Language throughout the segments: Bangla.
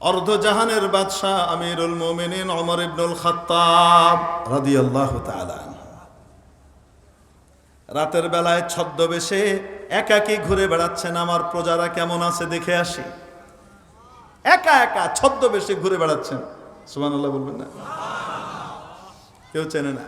অর্ধজাহানের বাদশাহ আমিরুল মোমিনিন অমর ইবনুল খাত্তাব তাআলা আনহু। রাতের বেলায় ছদ্মবেশে একাকী ঘুরে বেড়াচ্ছেন আমার প্রজারা, কেমন আছে দেখে আসি। একা একা ছদ্মবেশে ঘুরে বেড়াচ্ছেন। সুবহানাল্লাহ বলবেন না? কেউ চেনে না।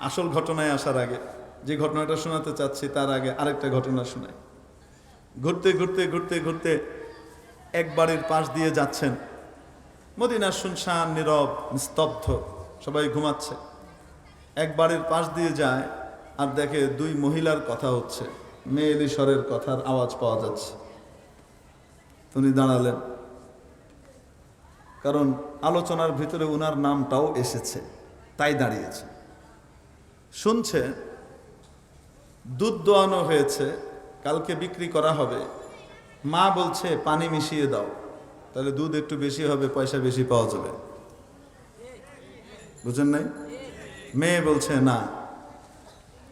আসল ঘটনায় আসার আগে, যে ঘটনাটা শোনাতে চাচ্ছি তার আগে আরেকটা ঘটনা শোনাই। ঘুরতে ঘুরতে ঘুরতে ঘুরতে এক বাড়ির পাশ দিয়ে যাচ্ছেন। মদিনার শুনশান, নীরব, নিস্তব্ধ, সবাই ঘুমাচ্ছে। এক বাড়ির পাশ দিয়ে যায় আর দেখে দুই মহিলার কথা হচ্ছে। মেয়েলি স্বরের কথার আওয়াজ পাওয়া যাচ্ছে। উনি দাঁড়ালেন। কারণ আলোচনার ভিতরে উনার নামটাও এসেছে, তাই দাঁড়িয়েছে। শুনছে, দুধ দোয়ানো হয়েছে, কালকে বিক্রি করা হবে। মা বলছে, পানি মিশিয়ে দাও, তাহলে দুধ একটু বেশি হবে, পয়সা বেশি পাওয়া যাবে। বুঝেন নাই? মেয়ে বলছে, না,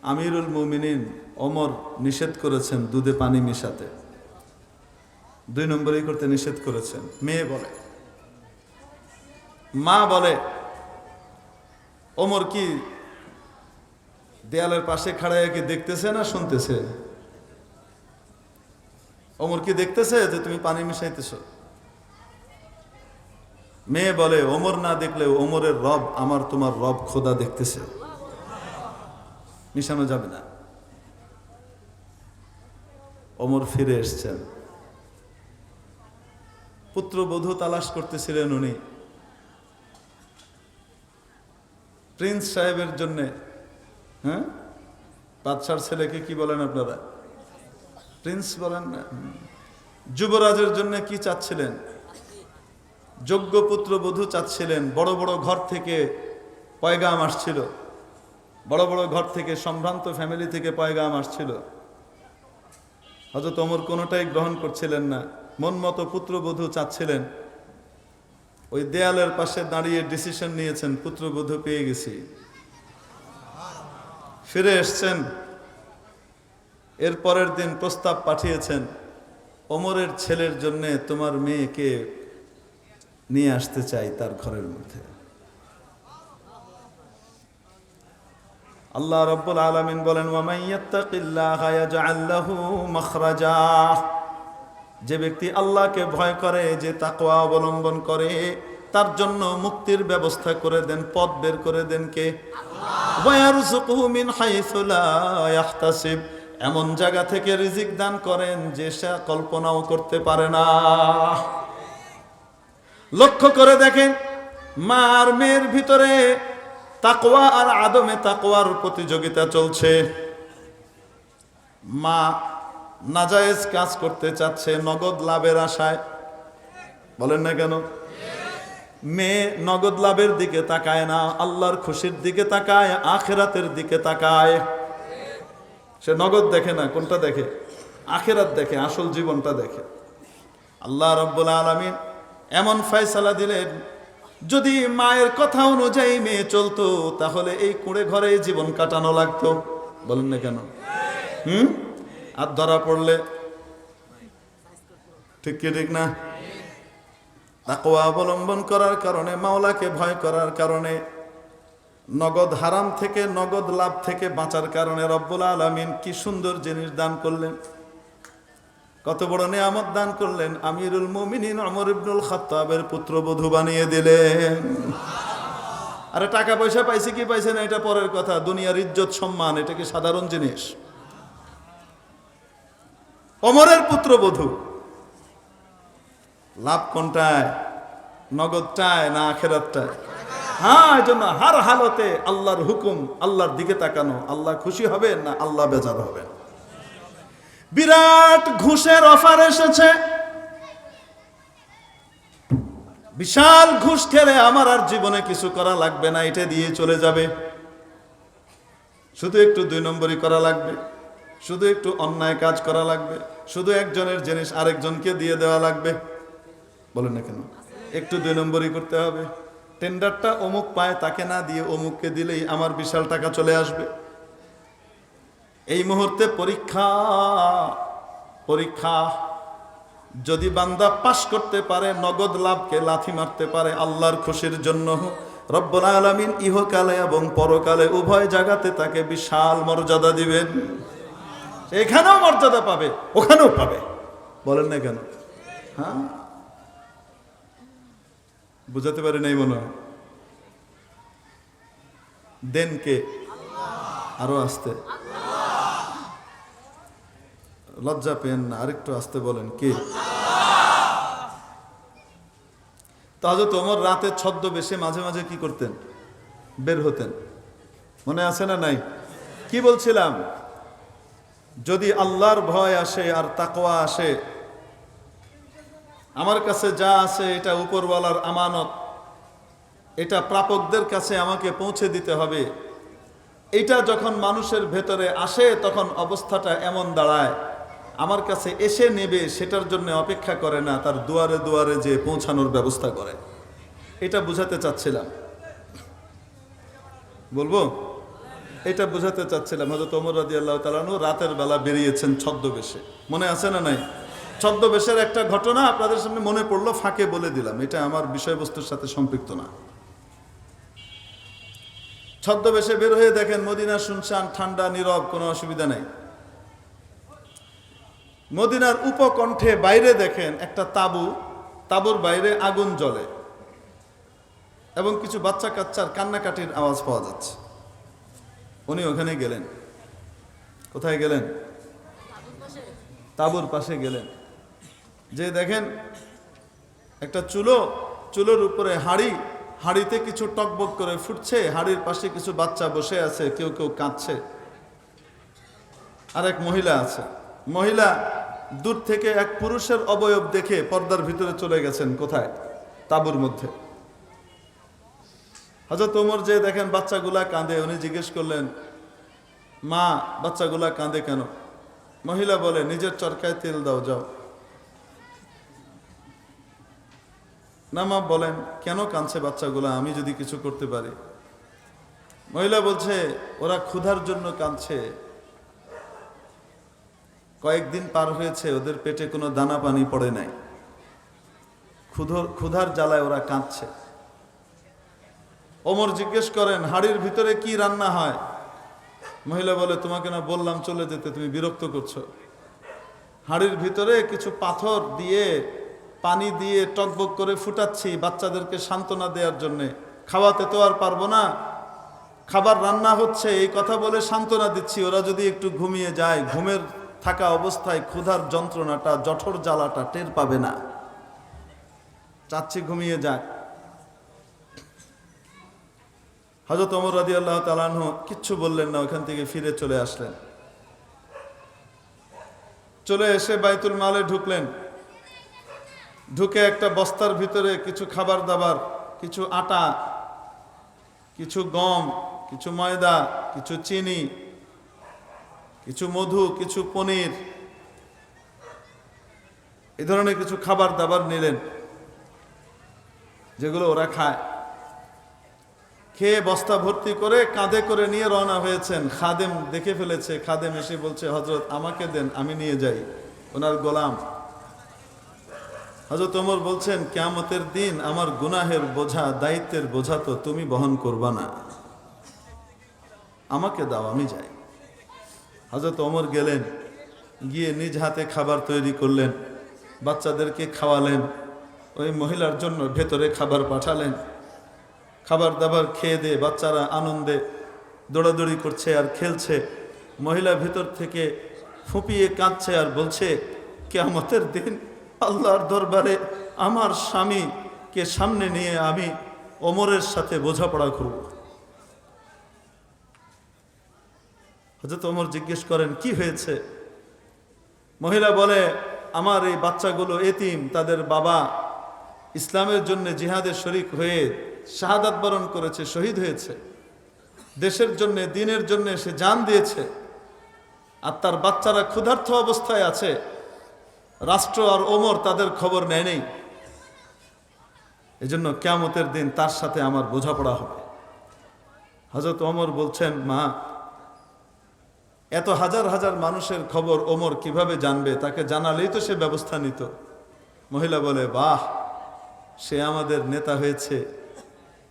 আমিরুল মুমিনিন অমর নিষেধ করেছেন দুধে পানি মিশাতে। দুই নম্বরই করতে নিষেধ করেছেন। মেয়ে বলে। মা বলে, ওমর কি দেয়ালের পাশে খাড়াইয়া কি দেখতেছে না শুনতেছে? ওমর কি দেখতেছে যে তুমি পানি মিশাইতেছ? মেয়ে বলে, ওমর না দেখলে ওমরের রব আমার তোমার রব খোদা দেখতেছে। মিশানো যাবে না। ওমর ফিরে এসছেন। পুত্রবধূ তালাশ করতেছিলেন উনি। প্রিন্স সাহেবের জন্যে হ্যাঁ? বাদশার ছেলেকে কি বলেন আপনারা? প্রিন্স বলেন না যুবরাজের জন্য কি চাচ্ছিলেন? যোগ্য পুত্র বধূ চাচ্ছিলেন, বড় বড় ঘর থেকে পয়গাম আসছিল। বড় বড় ঘর থেকে সম্ভ্রান্ত ফ্যামিলি থেকে পয়গাম আসছিল। হয়তো তোমর কোনোটাই গ্রহণ করছিলেন না। মন মতো পুত্রবধূ চাচ্ছিলেন। ওই দেয়ালের পাশে দাঁড়িয়ে ডিসিশন নিয়েছেন পুত্রবধূ পেয়ে গেছি। ফিরে এসছেন। এর পরের দিন প্রস্তাব পাঠিয়েছেন অমরের ছেলের জন্যে তোমার মেয়েকে নিয়ে আসতে চাই তার ঘরের মধ্যে। আল্লাহ রব্বুল আলামিন বলেন যে ব্যক্তি আল্লাহকে ভয় করে, যে তাকওয়া অবলম্বন করে, তার জন্য মুক্তির ব্যবস্থা করে দেন, পথ বের করে দেন কে? মিন এমন জায়গা থেকে রিজিক দান করেন যে সে কল্পনাও করতে পারে না। লক্ষ্য করে দেখেন, মা আর মেয়ের ভিতরে তাকওয়া আর আদমে তাকোয়ার প্রতিযোগিতা চলছে। মা নাজায়েজ কাজ করতে চাচ্ছে নগদ লাভের আশায়। বলেন না কেন? মেয়ে নগদ লাভের দিকে তাকায় না, আল্লাহর খুশির দিকে তাকায়, আখেরাতের দিকে তাকায়। সে নগদ দেখে না, কোনটা দেখে? আখেরাত দেখে, আসল জীবনটা দেখে। আল্লাহ রব্বুল আলমিন এমন ফয়সালা দিলেন, যদি মায়ের কথা অনুযায়ী মেয়ে চলতো, তাহলে এই কুঁড়ে ঘরে জীবন কাটানো লাগতো। বলেন না কেন? হুম? আর ধরা পড়লে? ঠিক কি, ঠিক না? তাকওয়া অবলম্বন করার কারণে, মাওলাকে ভয় করার কারণে নগদ হারাম থেকে নগদ লাভ থেকে বাঁচার কারণে রব্বুল আলমিন কি সুন্দর জিনিস দান করলেন। কত বড় নিয়ামত দান করলেন। আমিরুল মুমিনিন অমর ইবনুল খাত্তাবের পুত্রবধূ বানিয়ে দিলেন। আরে টাকা পয়সা পাইছে কি পাইছে না, এটা পরের কথা। দুনিয়ার ইজ্জত, সম্মান, এটা কি সাধারণ জিনিস? অমরের পুত্রবধূ। লাভ কোনটায়? নগদটায় না আখেরাতটায়? হ্যাঁ জন্য হার হালতে আল্লাহর হুকুম, আল্লাহর দিকে তাকানো। আল্লাহ খুশি হবে না আল্লাহ বেজার হবে? বিরাট ঘুষের অফার এসেছে। বিশাল ঘুষ খেলে আমার আর জীবনে কিছু করা লাগবে না, এটা দিয়ে চলে যাবে। শুধু একটু দুই নম্বরই করা লাগবে, শুধু একটু অন্যায় কাজ করা লাগবে, শুধু একজনের জিনিস আরেকজনকে দিয়ে দেওয়া লাগবে। বলেন না কেন? একটু দুই নম্বরই করতে হবে। টেন্ডারটা অমুক পায়, তাকে না দিয়ে অমুককে দিলেই আমার বিশাল টাকা চলে আসবে। এই মুহূর্তে পরীক্ষা পরীক্ষা। যদি বান্দা পাশ করতে পারে, নগদ লাভকে লাথি মারতে পারে, আল্লাহর খুশির জন্য। রব্বুল আলামিন ইহকালে এবং পরকালে উভয় জায়গাতে তাকে বিশাল মর্যাদা দিবেন। এখানেও মর্যাদা পাবে, ওখানেও পাবে। বলেন না কেন? হ্যাঁ? বুঝাতে পারি নাই মনে হয়। দেন কে? আরও আসতে। লজ্জা পেন না, আরেকটু আসতে বলেন, কে? তাহলে তোমার রাতে ছদ্মবেশে মাঝে মাঝে কি করতেন? বের হতেন। মনে আছে না নাই? কি বলছিলাম? যদি আল্লাহর ভয় আসে আর তাকওয়া আসে আমার কাছে যা আছে, এটা উপরওয়ালার আমানত। এটা প্রাপকদের কাছে আমাকে পৌঁছে দিতে হবে। এটা যখন মানুষের ভেতরে আসে, তখন অবস্থাটা এমন দাঁড়ায়। আমার কাছে এসে নেবে, সেটার জন্য অপেক্ষা করে না, তার দুয়ারে দুয়ারে যে পৌঁছানোর ব্যবস্থা করে। এটা বুঝাতে চাচ্ছিলাম। বলব? এটা বুঝাতে চাচ্ছিলাম। হয়তো তোমর রাজি আল্লাহ তালানু রাতের বেলা বেরিয়েছেন ছদ্মবেশে। মনে আছে না নাই? ছদ্মবেশের একটা ঘটনা আপনাদের সামনে মনে পড়ল, ফাঁকে বলে দিলাম। এটা আমার বিষয়বস্তুর সাথে সম্পৃক্ত না। ছদ্মবেশে বের হয়ে দেখেন মদিনা শুনশান, ঠান্ডা, নীরব, কোনো অসুবিধা নাই। মদিনার উপকণ্ঠে বাইরে দেখেন একটা তাবু, তাবুর বাইরে আগুন জ্বলে এবং কিছু বাচ্চা কাচ্চার কান্নাকাটির আওয়াজ পাওয়া যাচ্ছে। উনি ওখানে গেলেন। কোথায় গেলেন? তাবুর পাশে গেলেন। যে দেখেন, একটা চুলো, চুলোর উপরে হাড়ি, হাড়িতে কিছু টকবক করে ফুটছে, হাড়ির পাশে কিছু বাচ্চা বসে আছে, কেউ কেউ কাঁদছে। আর এক মহিলা আছে। মহিলা দূর থেকে এক পুরুষের অবয়ব দেখে পর্দার ভিতরে চলে গেছেন কোথায়? তাবুর মধ্যে। হজরত ওমর যে দেখেন, বাচ্চাগুলা কাঁদে, উনি জিজ্ঞেস করলেন, মা, বাচ্চাগুলা কাঁদে কেন? মহিলা বলে, নিজের চরকায় তেল দাও, যাও। না, মা, বলেন, কেন কাঁদছে বাচ্চাগুলা? আমি যদি কিছু করতে পারি। মহিলা বলছে, ওরা ক্ষুধার জন্য কাঁদছে। কয়েকদিন পার হয়েছে, ওদের পেটে কোনো দানা পানি পড়ে নাই। ক্ষুধর ক্ষুধার জ্বালায় ওরা কাঁদছে। ওমর জিজ্ঞেস করেন, হাড়ির ভিতরে কি রান্না হয়? মহিলা বলে, তোমাকে না বললাম চলে যেতে, তুমি বিরক্ত করছ। হাড়ির ভিতরে কিছু পাথর দিয়ে পানি দিয়ে টকবক করে ফুটাচ্ছি বাচ্চাদেরকে সান্ত্বনা দেওয়ার জন্যে। খাওয়াতে তো আর পারব না। খাবার রান্না হচ্ছে, এই কথা বলে সান্ত্বনা দিচ্ছি। ওরা যদি একটু ঘুমিয়ে যায়, ঘুমের থাকা অবস্থায় ক্ষুধার যন্ত্রণাটা, জঠর জ্বালাটা টের পাবে না। চাচ্ছি ঘুমিয়ে যাক। হজরত অমর রাজি আল্লাহ তালাহ কিচ্ছু বললেন না, ওখান থেকে ফিরে চলে আসলেন। চলে এসে বাইতুল মালে ঢুকলেন। ঢুকে একটা বস্তার ভিতরে কিছু খাবার দাবার, কিছু আটা, কিছু গম, কিছু ময়দা, কিছু চিনি, কিছু মধু, কিছু পনির এ ধরনের কিছু খাবার দাবার নিলেন, যেগুলো ওরা খায়। খেয়ে বস্তা ভর্তি করে কাঁধে করে নিয়ে রওনা হয়েছেন। খাদেম দেখে ফেলেছে, খাদেম এসে বলছে হজরত আমাকে দেন, আমি নিয়ে যাই। ওনার গোলাম হজরত ওমর বলছেন, কেয়ামতের দিন আমার গুনাহের বোঝা, দায়িত্বের বোঝা তো তুমি বহন করবা না। আমাকে দাও, আমি যাই। হজরত ওমর গেলেন, গিয়ে নিজ হাতে খাবার তৈরি করলেন, বাচ্চাদেরকে খাওয়ালেন, ওই মহিলার জন্য ভেতরে খাবার পাঠালেন। খাবার দাবার খেয়ে দিয়ে বাচ্চারা আনন্দে দৌড়াদৌড়ি করছে আর খেলছে। মহিলা ভেতর থেকে ফুপিয়ে কাঁদছে আর বলছে, কেয়ামতের দিন আল্লাহর দরবারে আমার স্বামীকে সামনে নিয়ে আমি ওমরের সাথে বোঝাপড়া করব। হজরত ওমর জিজ্ঞেস করেন, কি হয়েছে? মহিলা বলে, আমার এই বাচ্চাগুলো এতিম, তাদের বাবা ইসলামের জন্য জিহাদের শরিক হয়ে শাহাদাত বরণ করেছে, শহীদ হয়েছে। দেশের জন্য, দিনের জন্য সে জান দিয়েছে। আর তার বাচ্চারা ক্ষুধার্থ অবস্থায় আছে। রাষ্ট্র আর ওমর তাদের খবর নেয় নেই এজন্য কেয়ামতের দিন তার সাথে আমার বোঝাপড়া হবে। হজরত ওমর বলছেন, মা, এত হাজার হাজার মানুষের খবর ওমর কীভাবে জানবে? তাকে জানালেই তো সে ব্যবস্থা নিত। মহিলা বলে, বাহ, সে আমাদের নেতা হয়েছে,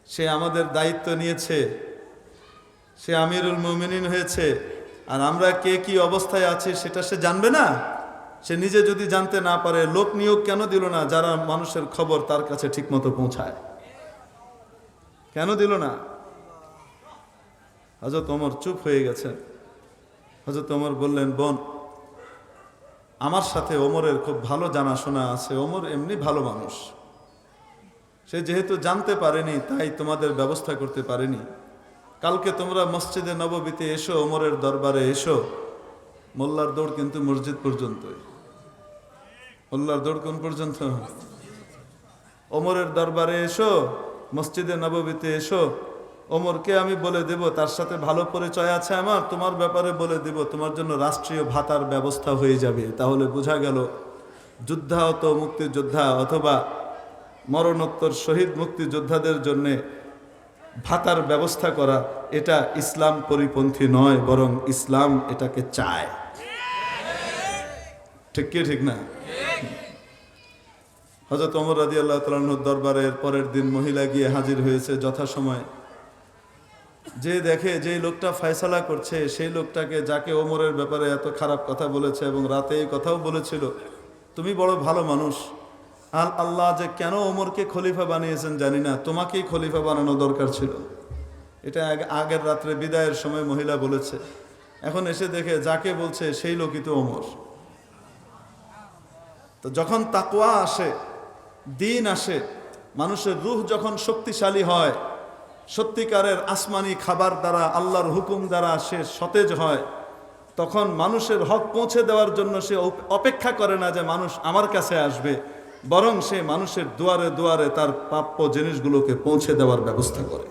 সে আমাদের দায়িত্ব নিয়েছে, সে আমিরুল মুমিনিন হয়েছে, আর আমরা কে কি অবস্থায় আছি সেটা সে জানবে না? সে নিজে যদি জানতে না পারে, লোক নিয়োগ কেন দিল না যারা মানুষের খবর তার কাছে ঠিকমতো পৌঁছায়? কেন দিল না? হজরত ওমর চুপ হয়ে গেছেন হজরত ওমর বললেন, বোন, আমার সাথে ওমরের খুব ভালো জানাশোনা আছে। ওমর এমনি ভালো মানুষ। সে যেহেতু জানতে পারেনি, তাই তোমাদের ব্যবস্থা করতে পারেনি। কালকে তোমরা মসজিদে নববীতে এসো, ওমরের দরবারে এসো। মোল্লার দৌড় কিন্তু মসজিদ পর্যন্তই। মোল্লার দৌড় কোন পর্যন্ত? ওমরের দরবারে এসো, মসজিদে নববীতে এসো। ওমরকে আমি বলে দেব, তার সাথে ভালো পরিচয় আছে আমার, তোমার ব্যাপারে বলে দেব, তোমার জন্য রাষ্ট্রীয় ভাতার ব্যবস্থা হয়ে যাবে। তাহলে বোঝা গেল, যুদ্ধাহত মুক্তিযোদ্ধা অথবা মরণোত্তর শহীদ মুক্তিযোদ্ধাদের জন্য ভাতার ব্যবস্থা করা, এটা ইসলাম পরিপন্থী নয়, বরং ইসলাম এটাকে চায়। ঠিক কি, ঠিক না? হজরত অমর রাজি আল্লাহ তালাহুর দরবারের পরের দিন মহিলা গিয়ে হাজির হয়েছে যথাসময়। যে দেখে যে লোকটা ফয়সালা করছে, সেই লোকটাকে যাকে ওমরের ব্যাপারে এত খারাপ কথা বলেছে এবং রাতে এই কথাও বলেছিল, তুমি বড় ভালো মানুষ। আল আল্লাহ যে কেন ওমরকে খলিফা বানিয়েছেন জানি না, তোমাকেই খলিফা বানানো দরকার ছিল। এটা আগের রাত্রে বিদায়ের সময় মহিলা বলেছে। এখন এসে দেখে যাকে বলছে সেই লোকই তো ওমর। তো যখন তাকুয়া আসে, দিন আসে, মানুষের রুহ যখন শক্তিশালী হয়, সত্যিকারের আসমানি খাবার দ্বারা, আল্লাহর হুকুম দ্বারা সে সতেজ হয়, তখন মানুষের হক পৌঁছে দেওয়ার জন্য সে অপেক্ষা করে না যে মানুষ আমার কাছে আসবে, বরং সে মানুষের দুয়ারে দুয়ারে তার প্রাপ্য জিনিসগুলোকে পৌঁছে দেওয়ার ব্যবস্থা করে।